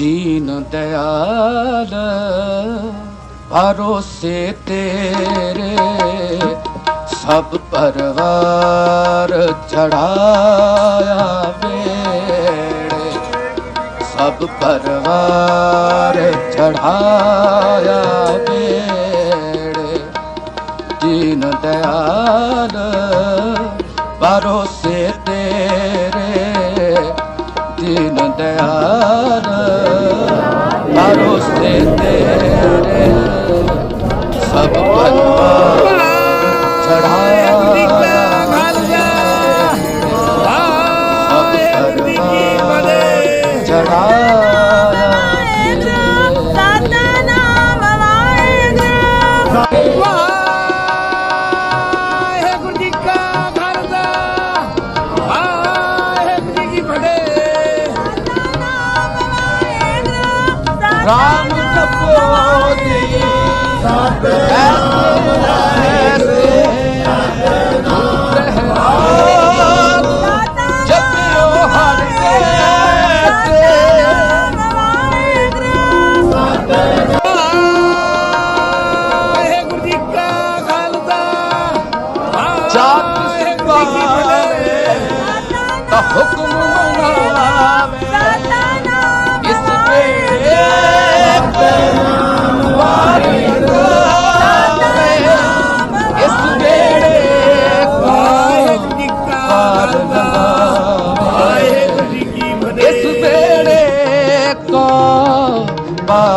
ਦੀਨ ਦਿਆਲ ਭਰੋਸੇ ਤੇਰੇ, ਸਭ ਪਰਵਾਰ ਚੜਾਇਆ ਵੇੜੇ। ਸਭ ਪਰਵਾਰ ਚੜਾਇਆ ਵੇੜੇ। ਦੀਨ ਦਿਆਲ ਭਰੋਸੇ ਭਰੋਸੇ ਤੇਰੇ ਸਭ ਪਰਵਾਰ ਰਾਮ ਜਪੋ ਜੀ। ਸਤਿ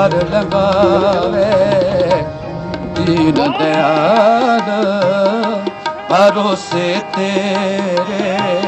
ਪਾਰ ਲਗਾਵੇ। ਦੀਨ ਦਿਆਲ ਭਰੋਸੇ ਤੇਰੇ।